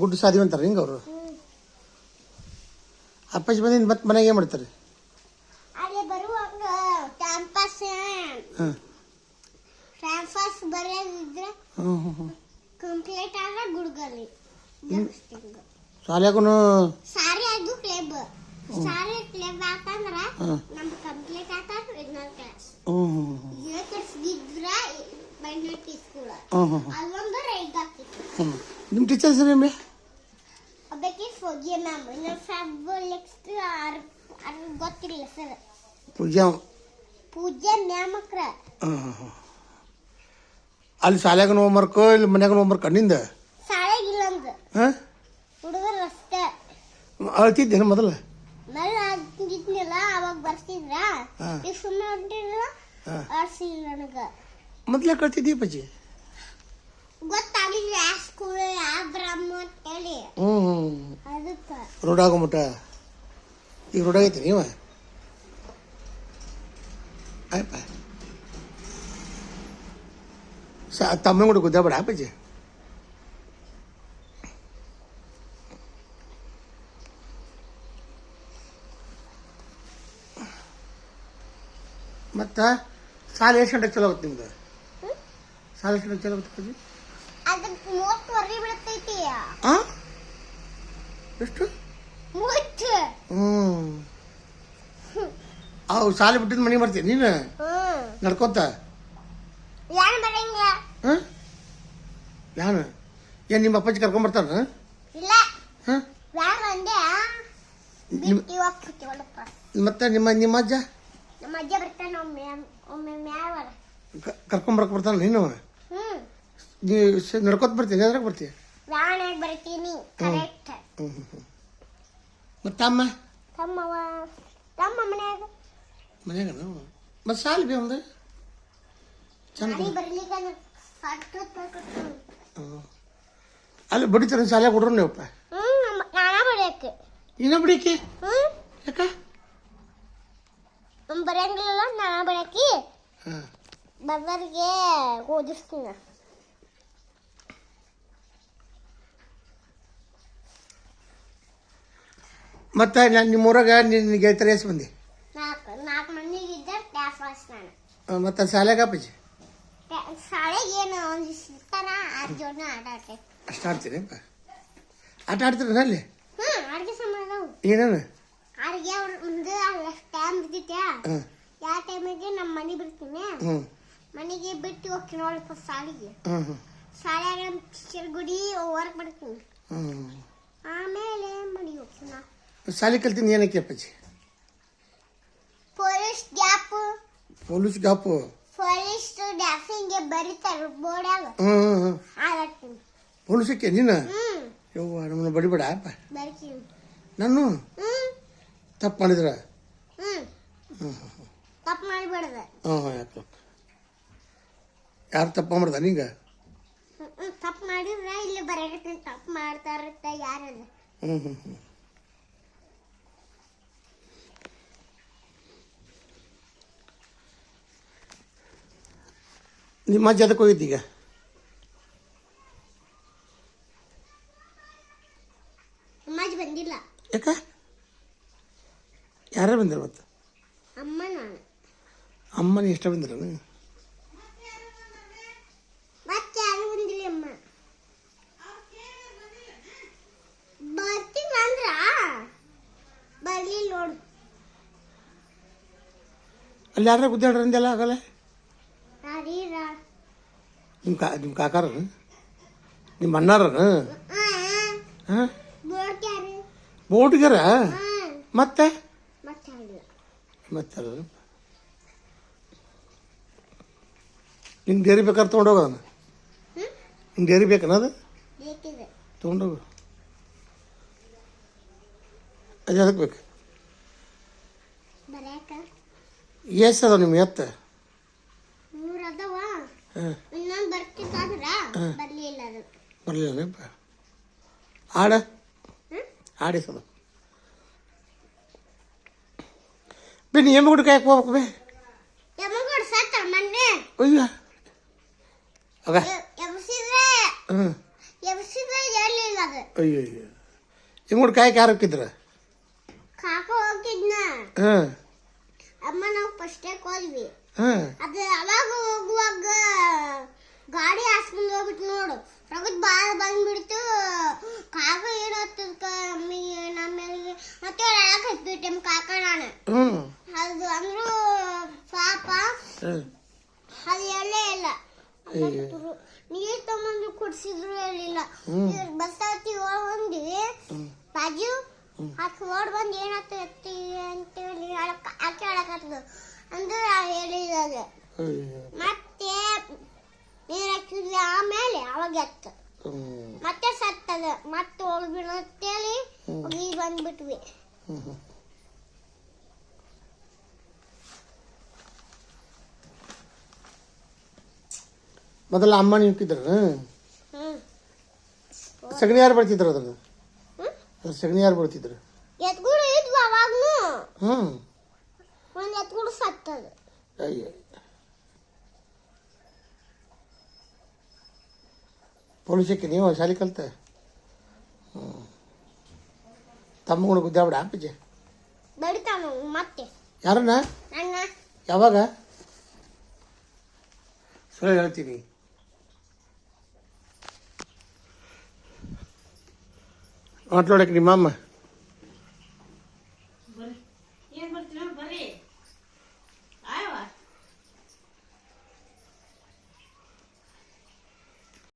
ಗುಡ್ಡು ಸಾದಿ ಅಂತಾರೆ ಹಿಂಗೆ ಅವರು? ಅಪ್ಪಾಜಿ ಬಂದಿಂದ ಮತ್ತೆ ಮನೆಗೆ ಏನು ಮಾಡ್ತಾರೆ? ಹಾಂ. ಹ್ಞೂ ಕಂಪ್ಲೀಟ್ ಆದ್ರೆ ಶಾಲ್ಯಾಗೂ ಸಾರಿ ಅದು ಕ್ಲೇಬ್. ಸಾರಿ ಕ್ಲೇಬ್ ನಮ್ದು ಕಂಪ್ಲೀಟ್ ಆತ ಕ್ಲಾಸ್ ಬೈನಟ್ಟಿ ಸ್ಕೂಲ್ ರೈಟ್ ನಿಮ್ಮ ಟೀಚರ್ಸ್ ಗೊತ್ತಿಲ್ಲ ಸರ್ ಪೂಜಾ? ಪೂಜೆ ಮ್ಯಾಮಕ್ರ ಹಾಂ ಹಾಂ ಹಾಂ ಅಲ್ಲಿ ಶಾಲ್ಯಾಗ ಹೋಮ್ವರ್ಕು ಇಲ್ಲಿ ಮನ್ಯಾಗ ಹೋಮ್ವರ್ಕ್ನಿಂದ ಶಾಳೆಗಿಲ್ಲಂದು ಹಾಂ? ಹುಡುಗರು ಅಷ್ಟೇ. ಅಳ್ತಿದ್ದೇನು ಮೊದಲು? ಮಳೆ ಅವಾಗ ಬರ್ತಿದ್ರ? ಹಾ. ಈಗ ಸುಮ್ಮನೆ ಹೊಂಟಿದ್ರ? ಹಾಂ. ಆಡ್ಸಿಲ್ಲ ನನಗ. ಮೊದಲೇ ಕಳ್ತಿದ್ದೀ ಅಪ್ಪಾಜಿ? ಗೊತ್ತಾಗಿಲ್ಲ ಯಾವ ಸ್ಕೂಲ್ ಯಾವ ಬ್ರಹ್ಮ ಅಂತ ಹೇಳಿ ಹ್ಞೂ ಅದಕ್ಕ. ಈಗ ರೋಡ್ ಆಗೈತಿ ನೀವ? ಆಯ್ಪ ಸ ತಮ್ಮ ಕೂಡ ಗುದ್ದಾಬೇಡ ಅಪ್ಪಾಜಿ ಮತ್ತು ಸಾಲ ಎಷ್ಟು ಗಂಟೆಗೆ ಚಲೋ ಆಗುತ್ತೆ ನಿಮ್ದು ಸಾಲ ಎಷ್ಟು ಗಂಟೆಗೆ ಚಲೋ ಆಗುತ್ತೆ ಅಪ್ಪಾಜಿ ಅದಕ್ಕೆ ಮೂವತ್ತುವರೆ ಬೀಳ್ತೈತಿ ಹಾಂ ಎಷ್ಟು ಮೂವತ್ತು ಹ್ಞೂ ಅವು ಸಾಲ ಬಿಟ್ಟಿದ್ ಮನೆಗೆ ಬರ್ತೀನಿ ನೀನು? ನಡ್ಕೊತ. ಯಾರು ಬರಂಗಿಲ್ಲ ಹಾಂ? ಯಾನು ಏನು ನಿಮ್ಮ ಅಪ್ಪಾಜಿ ಕರ್ಕೊಂಬರ್ತಾನ ಇಲ್ಲ. ಹಾಂ? ಯಾರು ಅಂದೆ? ಬಿಟ್ಟು ಹೋಗ್ಬಿಟ್ಟು ಒಳಪ್ಪ ಮತ್ತೆ ನಿಮ್ಮ ನಿಮ್ಮ ಅಜ್ಜ? ನಮ್ಮ ಅಜ್ಜ ಬರ್ತಾನೆ ಒಮ್ಮೆ ಒಮ್ಮೆ ಮ್ಯಾವರ ಕ- ಕರ್ಕೊಂಬರಕ್ ಬರ್ತಾನ ನೀನು? ಹ್ಞೂ ನೀ ಸ- ನಡ್ಕೊತ ಬರ್ತೀನಿ ಅದ್ರಾಗ ಬರ್ತೀಯ ವ್ಯಾನಾಗ ಬರ್ತೀನಿ ಕರೆಕ್ಟ್ ಹ್ಞೂ ಹ್ಞೂ ಹ್ಞೂ ಮತ್ತು ಅಮ್ಮ ತಮ್ಮವ ತಮ್ಮ ಮನ್ಯಾಗ. ಮನ್ಯಾಗ ಮತ್ತೆ ಸಾಲ ಬಿ ಒಂದು ಚಂದ ಅಲ್ಲಿ ಬಡಿತಾರ ಸಾಲ ಕೊಡ್ರು ನೀವಪ್ಪ ಇನ್ನೂ ಬಿಡಿಕೆ ಯಾಕ? ಬರಂಗಿಲ್ಲ ನಾನ ಬಡಕಿ ಬದರ್ಗೆ ಓದಿಸ್ತೀನಿ. ಮತ್ತು ನಾನು ನಿಮ್ಮ ಊರಾಗ ನಿನ್ನ ಗೆಳತರು ಎಷ್ಟು ಮಂದಿ? ಮತ್ತು ಶಾಲೆಗೆ ಅಪ್ಪಾಜಿ ಶಾಲೆಗೆ ಏನು ಒಂದು ಸಿಗ್ತಾನ ಆರು ಜೋಡ ಆಟ ಆಡ್ತೇವೆ. ಅಷ್ಟು ಆಡ್ತೀನಿ ಆಟ ಆಡ್ತೀರ ಅಲ್ಲಿ ಹ್ಮ್ ಅಡ್ಗೆ ಸಂಬಂಧ ಏನೇನು? ಅಡ್ಗೆ ಅವ್ರ ಮುಂದೆ ಅಲ್ಲ ಟೈಮ್ ಬಿದ್ದಿತ್ತೆ ಯಾವ ಟೈಮಿಗೆ ನಮ್ಮ ಮನೆ ಬಿಡ್ತೀನಿ. ಹ್ಞೂ ಮನೆಗೆ ಬಿಟ್ಟು ಹೋಗ್ತೀನಿ ನೋಡಪ್ಪ ಶಾಲೆಗೆ. ಹ್ಞೂ ಹ್ಞೂ ಶಾಲೆಯಾಗ ನಮ್ಮ ಟೀಚರ್ ಗುಡಿ ವರ್ಕ್ ಮಾಡ್ತೀನಿ. ಹ್ಞೂ ಆಮೇಲೆ ಮನೆಗೆ ಹೋಗ್ತೀನಿ. ಶಾಲೆ ಕಲ್ತೀನಿ ಏನಕ್ಕೆ ಅಪ್ಪಾಜಿ? Police gap police gap police ಹಿಂಗೆ ಬರೀತಾರೆ ಬೋರ್ಡಾಗ ಹ್ಞೂ ಆಡಾಡ್ತೀನಿ ಪೊಲೀಸಕ್ಕೆ ನಿನ್ನ ಹ್ಮ್. ಯವ್ವ ನಮ್ಮನ್ನ ಬಡಿಬೇಡ ಅಪ್ಪ. ಬರ್ತೀನಿ. ನಾನು? ಹ್ಮ್. ತಪ್ಪು ಮಾಡಿದ್ರ? ಹ್ಮ್. ಹ್ಞೂ ತಪ್ಪು ಮಾಡ್ಬೇಡ್ದ ಹ್ಞೂ ಹ್ಞೂ ಯಾಕೆ. ಯಾರು ತಪ್ಪು ಮಾಡ್ದ ನೀಗ? ತಪ್ಪು ಮಾಡಿದ್ರೆ ಇಲ್ಲಿ ಬರಕತ್ತೀನಿ. ತಪ್ಪು ಮಾಡ್ತಾರತ್ತ ಯಾರು ಹ್ಞೂ ಹ್ಞೂ ಹ್ಞೂ ನಿಮ್ಮ ಅಜ್ಜ ಅದಕ್ಕೆ ಹೋಗಿದ್ದೀಗ ಅಮ್ಮಾಜಿ ಬಂದಿಲ್ಲ. ಯಾಕ? ಯಾರೇ ಬಂದಿರ ಮತ್ತೆ ಅಮ್ಮ ನಾನು. ಅಮ್ಮನ ಇಷ್ಟ ಬಂದಿರ ಮತ್ತೆ ಯಾರು ಬಂದಿಲ್ಲ ಅಮ್ಮ? ಬರ್ತೀನಿ ಅಂದ್ರ? ಬರ್ಲಿಲ್ಲ ನೋಡು. ಅಲ್ಲಿ ಯಾರ ಗುದ್ದಾಡ್ರ ಅಂದೆಲ್ಲ ಆಗಲ್ಲ? ನಿಮ್ಮ ಕಾ ನಿಮ್ಮ ಕಾಕಾರ? ನಿಮ್ಮ ಅಣ್ಣಾರ ಹಾಂ? ಬೋಟ್ಗಾರ? ಮತ್ತೆ? ಮತ್ತೆ ನಿಂಗೆ ಡೇರಿ ಬೇಕಾದ್ರೆ ಹ್ಮ್ ನಿಂಗೆ ಡೇರಿ ಬೇಕನ ಅದು? ತೊಗೊಂಡೋಗು. ಅದು ಅದಕ್ಕೆ ಬೇಕು. ಎಷ್ಟು ಅದಾವ ನಿಮ್ಮ ಎತ್ತ? ಹಾಂ. ಬರ್ಲಿಲ್ಲ ಅದು ಬರಲಿಲ್ಲಪ್ಪ ಆಡ ಹ್ಮ್ ಆಡಿ ಸದ ಬೇ ನೀ ಎಮ್ಮೆ ಗುಡಿ ಕಾಯಕ್ಕೆ ಹೋಗ್ಬೇಕು ಬೇ ಯಮಗೋಡ್ ಸತ್ತ ಮೊನ್ನೆ ಅಯ್ಯ ಆಗ ಎಬ್ಸಿದ್ರೆ ಹ್ಞೂ ಎಬ್ಸಿದ್ರೆ ಎಲ್ಲಿಲ್ಲ ಅದು ಅಯ್ಯೋ ಅಯ್ಯೋ ಹಿಂಗುಡ್ ಕಾಯಕ್ಕೆ ಯಾರು ಹೋಗಿದ್ರ ಕಾಕ ಹೋಗಿದ್ನ ಹಾಂ ಅಮ್ಮ ನಾವು ಫಸ್ಟೇ ಹೋದ್ವಿ ಹಾಂ ಅದು ಅವಾಗ ಹೋಗುವಾಗ ಗಾಡಿ ಹಾಸ್ಕೊಂಡು ಹೋಗ್ಬಿಟ್ಟು ನೋಡು. ರಗತ್ ಬಾಳ ಬಂದ್ಬಿಡ್ತು. ಕಾಕ ಏನಾಗ್ತದ ಅಮ್ಮಿ ನಮ್ಮೆಲ್ಗೆ ಮತ್ತೆ ಒಳಗೆ ಹತ್ಬಿಟ್ಟೆ ನಮ್ಮ ಕಾಕ ನಾನು. ಅದು ಅಂದ್ರು ಪಾಪ ಅದು ಎಲ್ಲೇ ಇಲ್ಲ. ನೀರ್ ತಗೊಂಡು ಕುಡ್ಸಿದ್ರು ಹೇಳಿಲ್ಲ. ಬಸ್ ಹತ್ತಿ ಓಡ್ ಬಂದ್ವಿ. ಹ್ಮ್. ಬಾಜು. ಆಕೆ ಓಡ್ ಬಂದು ಏನಾಗ್ತದೆ ಎತ್ತಿ ಅಂತ ಹೇಳಿ ಹೇಳಕ್ ಆಕೆ ಹೇಳಕತ್ತದು ಅಂದ್ರೆ ಹೇಳಿದಾಗ. ಮತ್ತೆ ಹ್ಞೂ ಮತ್ತೆ ಸತ್ತದ ಮತ್ತೆ ಹೋಗ್ಬಿಡ ಬೀಳತ್ತೇಳಿ ಹ್ಮ್. ಹೋಗಿ ಬಂದ್ಬಿಟ್ವಿ. ಮೊದಲ ಅಮ್ಮ ಹ್ಮ್. ಸಗಣಿ ಯಾರು ಬರ್ತಿದ್ರು ಅದನ್ನ ಹ್ಮ್? ಅದ್ರ ಸಗಣಿ ಯಾರು ಬರ್ತಿದ್ರು ಎತ್ಗುಡು ಇದ್ವು ಅವಾಗ್ನು. ಹ್ಞೂ ಒಂದ್ ಎತ್ಗುಡು ಸತ್ತದ. ಅಯ್ಯೋ ಪೊಲೀಸಕ್ಕೆ ನೀವು ಶಾಲೆ ಕಲ್ತ? ಹ್ಞೂ ತಮ್ಮಗಳು ಗುದ್ದಾಬಿಡ ಅಪ್ಪಜಿ ಬಡಿತಾನ ಮತ್ತೆ? ಯಾರನ್ನ? ನನ್ನ? ಯಾವಾಗ? ಸುಳ್ಳು ಹೇಳ್ತೀನಿ. ಮಾತಾಡಕ್ಕೆ ನಿಮ್ಮಮ್ಮ?